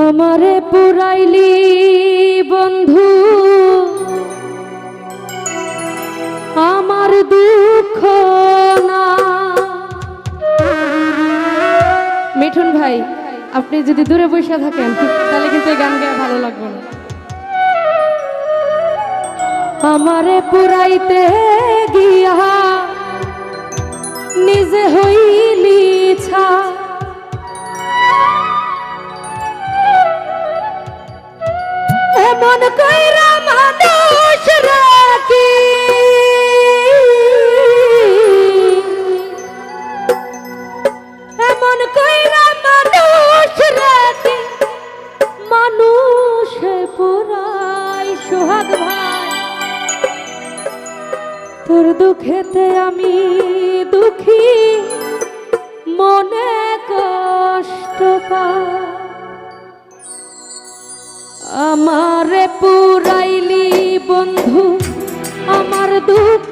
আমারে পুরাইলি বন্ধু। আমার দুঃখ না। মিঠুন ভাই, আপনি যদি দূরে বসে থাকেন, তাহলে কিন্তু এই গান গেয়ে ভালো লাগবে না। আমারে পুরাইতে গিয়া নিজে হইলি ছা এমন কইরা মানুষ রাখি? কইরা মানুষ রাখি? মানুষে পুরাই সোহাগ ভাই। তোর দুঃখেতে আমি দুঃখী, মনে কষ্ট পাই। আমারে পুরাইলি বন্ধু আমার দুঃখ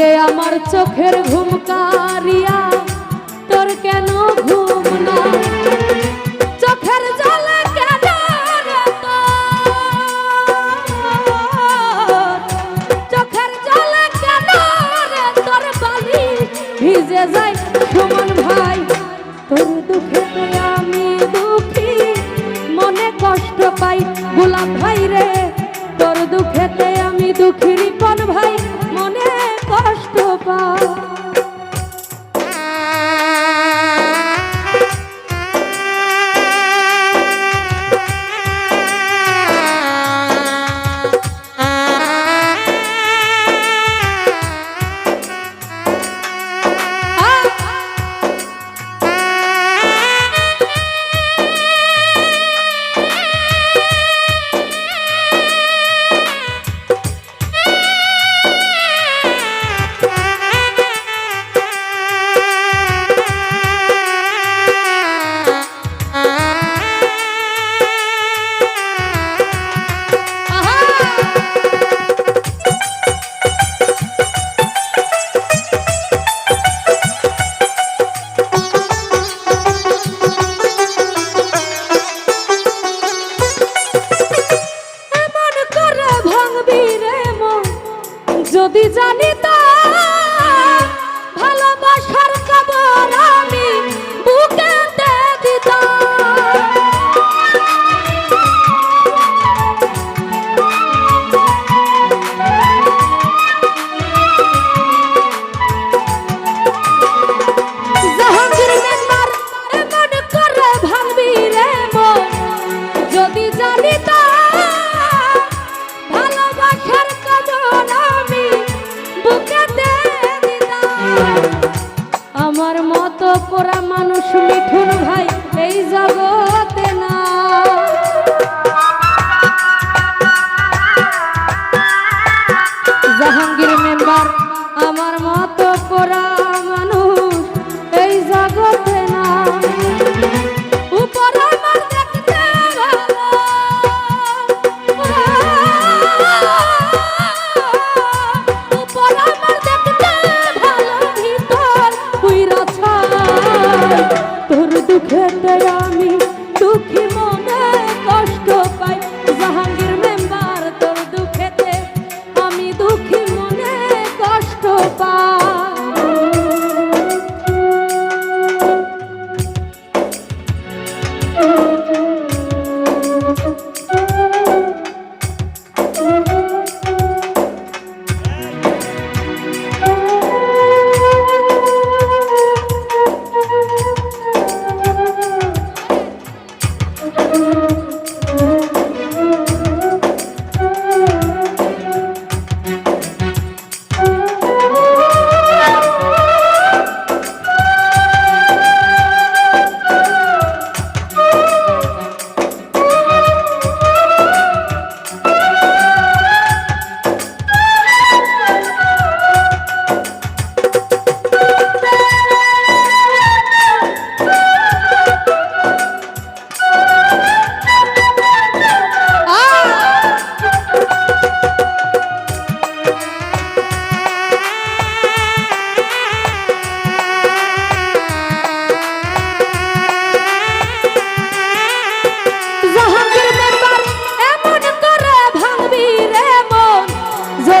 রে আমার চোখের ঘুম কারিয়া তোর কেন ঘুম না চোখের জলে কেন? চোখের জলে কেন তোর বালি ভিজে যায় সুমন ভাই? তোর দুঃখে আমি দুঃখী, মনে কষ্ট পাই গোলাপ ভাই রে। তোর দুঃখেতে আমি দুঃখী করার কষ্ট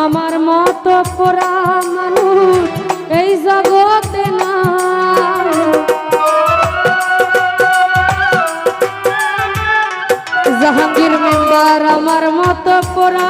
আমার মতো পোড়া মানুষ এই জগতে না জাহাঙ্গীর মেম্বার আমার মত পোড়া